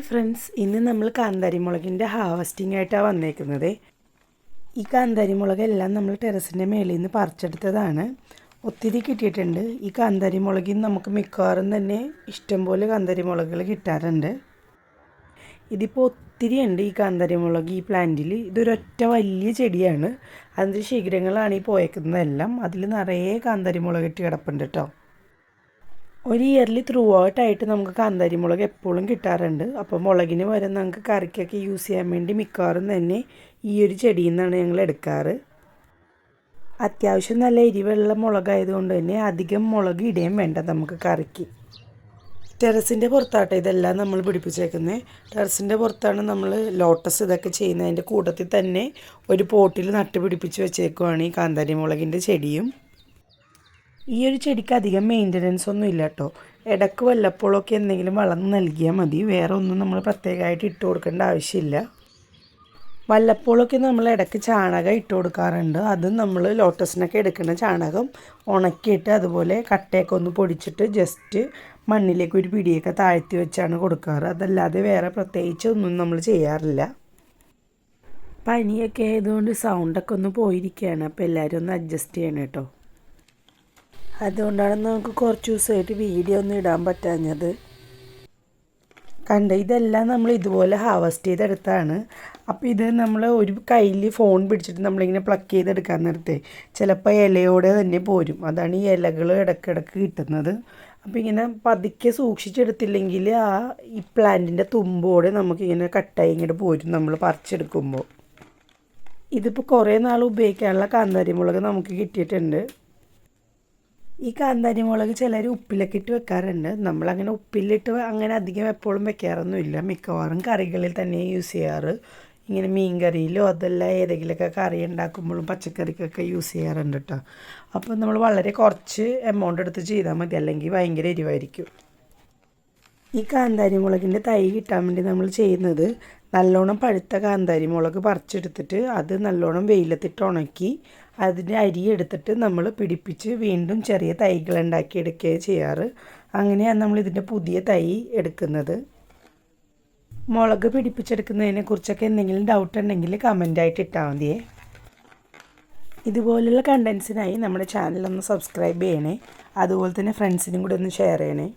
Friends ഇന്ന് നമ്മൾ കാന്താരി മുളകിന്റെ ഹാർവസ്റ്റിംഗ് ആയിട്ടാണ് വന്നേക്കുന്നത്. ഈ കാന്താരി മുളകെല്ലാം നമ്മൾ ടെറസിന്റെ മേളിൽ നിന്ന് പറിച്ചെടുത്തതാണ്. ഒത്തിരി കിട്ടിയിട്ടുണ്ട്. ഈ കാന്താരി മുളകിൽ നമുക്ക് മിക്കവാറും തന്നെ ഇഷ്ടംപോലെ കാന്താരി മുളകുകൾ കിട്ടാറുണ്ട്. ഇതിപ്പോൾ ഒത്തിരി ഉണ്ട് ഈ കാന്താരി മുളക് ഈ പ്ലാന്റിൽ ഇതൊരൊറ്റ വലിയ ചെടിയാണ്. അതിന്റെ ശിഖരങ്ങളാണ് ഈ പോയേക്കുന്നതെല്ലാം. അതിൽ നിറയെ കാന്താരി മുളക് ഇട്ട് കിടപ്പുണ്ട് കേട്ടോ ഒരു ഇയർലി ത്രൂ ഔട്ടായിട്ട് നമുക്ക് കാന്താരി മുളക് എപ്പോഴും കിട്ടാറുണ്ട്. അപ്പോൾ മുളകിന് വരെ നമുക്ക് കറിക്കൊക്കെ യൂസ് ചെയ്യാൻ വേണ്ടി മിക്കവാറും തന്നെ ഈ ഒരു ചെടിയിൽ നിന്നാണ് ഞങ്ങൾ എടുക്കാറ്. അത്യാവശ്യം നല്ല എരിവുള്ള മുളകായതുകൊണ്ട് തന്നെ അധികം മുളക് ഇടയും വേണ്ട നമുക്ക് കറിക്ക്. ടെറസിന്റെ പുറത്താട്ടെ ഇതെല്ലാം നമ്മൾ പിടിപ്പിച്ചേക്കുന്നത് ടെറസിന്റെ പുറത്താണ് നമ്മൾ ലോട്ടസ് ഇതൊക്കെ ചെയ്യുന്നതിന്റെ കൂട്ടത്തിൽ തന്നെ ഒരു പോട്ടിൽ നട്ട് പിടിപ്പിച്ച് വെച്ചേക്കുവാണ് ഈ കാന്താരി മുളകിന്റെ ചെടിയും. ഈ ഒരു ചെടിക്ക് അധികം മെയിന്റനൻസ് ഒന്നും ഇല്ല കേട്ടോ ഇടയ്ക്ക് വല്ലപ്പോഴൊക്കെ എന്തെങ്കിലും വളം നൽകിയാൽ മതി. വേറെ ഒന്നും നമ്മൾ പ്രത്യേകമായിട്ട് ഇട്ട് കൊടുക്കേണ്ട ആവശ്യമില്ല. വല്ലപ്പോഴൊക്കെ നമ്മൾ ഇടയ്ക്ക് ചാണകം ഇട്ട് കൊടുക്കാറുണ്ട്. അത് നമ്മൾ ലോട്ടസിനൊക്കെ എടുക്കുന്ന ചാണകം ഉണക്കിയിട്ട് അതുപോലെ കട്ടയൊക്കെ ഒന്ന് പൊടിച്ചിട്ട് ജസ്റ്റ് മണ്ണിലേക്ക് ഒരു പിടിയൊക്കെ താഴ്ത്തി വെച്ചാണ് കൊടുക്കാറ്. അതല്ലാതെ വേറെ പ്രത്യേകിച്ച് ഒന്നും നമ്മൾ ചെയ്യാറില്ല. പനിയൊക്കെ ആയതുകൊണ്ട് സൗണ്ടൊക്കെ ഒന്ന് പോയിരിക്കുകയാണ്. അപ്പോൾ എല്ലാവരും ഒന്ന് അഡ്ജസ്റ്റ് ചെയ്യണം കേട്ടോ അതുകൊണ്ടാണ് നമുക്ക് കുറച്ച് ദിവസമായിട്ട് വീഡിയോ ഒന്നും ഇടാൻ പറ്റാഞ്ഞത്. കണ്ട ഇതെല്ലാം നമ്മൾ ഇതുപോലെ ഹാർവസ്റ്റ് ചെയ്തെടുത്താണ്. അപ്പോൾ ഇത് നമ്മൾ ഒരു കയ്യിൽ ഫോൺ പിടിച്ചിട്ട് നമ്മളിങ്ങനെ പ്ലക്ക് ചെയ്തെടുക്കാൻ നേരത്തെ ചിലപ്പോൾ ഇലയോടെ തന്നെ പോരും. അതാണ് ഈ ഇലകൾ ഇടയ്ക്കിടയ്ക്ക് കിട്ടുന്നത്. അപ്പോൾ ഇങ്ങനെ പതുക്കെ സൂക്ഷിച്ചെടുത്തില്ലെങ്കിൽ ആ ഈ പ്ലാന്റിന്റെ തുമ്പോടെ നമുക്കിങ്ങനെ കട്ടായി ഇങ്ങോട്ട് പോരും നമ്മൾ പറിച്ചെടുക്കുമ്പോൾ ഇതിപ്പോൾ കുറേ നാൾ ഉപയോഗിക്കാനുള്ള കാന്താരി മുളക് നമുക്ക് കിട്ടിയിട്ടുണ്ട്. ഈ കാന്താരി മുളക് ചിലർ ഉപ്പിലൊക്കെ ഇട്ട് വെക്കാറുണ്ട്. നമ്മളങ്ങനെ ഉപ്പിലിട്ട് അങ്ങനെ അധികം എപ്പോഴും വെക്കാറൊന്നുമില്ല. മിക്കവാറും കറികളിൽ തന്നെ യൂസ് ചെയ്യാറ്. ഇങ്ങനെ മീൻ കറിയിലോ അതല്ല ഏതെങ്കിലുമൊക്കെ കറി ഉണ്ടാക്കുമ്പോഴും പച്ചക്കറിക്കൊക്കെ യൂസ് ചെയ്യാറുണ്ട് കേട്ടോ അപ്പോൾ നമ്മൾ വളരെ കുറച്ച് എമൗണ്ട് എടുത്ത് ചെയ്താൽ മതി. അല്ലെങ്കിൽ ഭയങ്കര എരിവായിരിക്കും. ഈ കാന്താരി മുളകിന്റെ തൈ കിട്ടാൻ വേണ്ടി നമ്മൾ ചെയ്യുന്നത് നല്ലോണം പഴുത്ത കാന്താരി മുളക് പറിച്ചെടുത്തിട്ട് അത് നല്ലോണം വെയിലത്തിട്ട് ഉണക്കി അതിന്റെ അരി എടുത്തിട്ട് നമ്മൾ പിടിപ്പിച്ച് വീണ്ടും ചെറിയ തൈകൾ ഉണ്ടാക്കി എടുക്കുകയാണ് ചെയ്യാറ്. അങ്ങനെയാണ് നമ്മൾ ഇതിന്റെ പുതിയ തൈ എടുക്കുന്നത്. മുളക് പിടിപ്പിച്ചെടുക്കുന്നതിനെ കുറിച്ചൊക്കെ എന്തെങ്കിലും ഡൗട്ട് ഉണ്ടെങ്കിൽ കമന്റായിട്ട് ഇട്ടാൽ മതിയേ. ഇതുപോലുള്ള കണ്ടൻസിനായി നമ്മുടെ ചാനലൊന്ന് സബ്സ്ക്രൈബ് ചെയ്യണേ. അതുപോലെ തന്നെ ഫ്രണ്ട്സിനും കൂടെ ഒന്ന് ഷെയർ ചെയ്യണേ.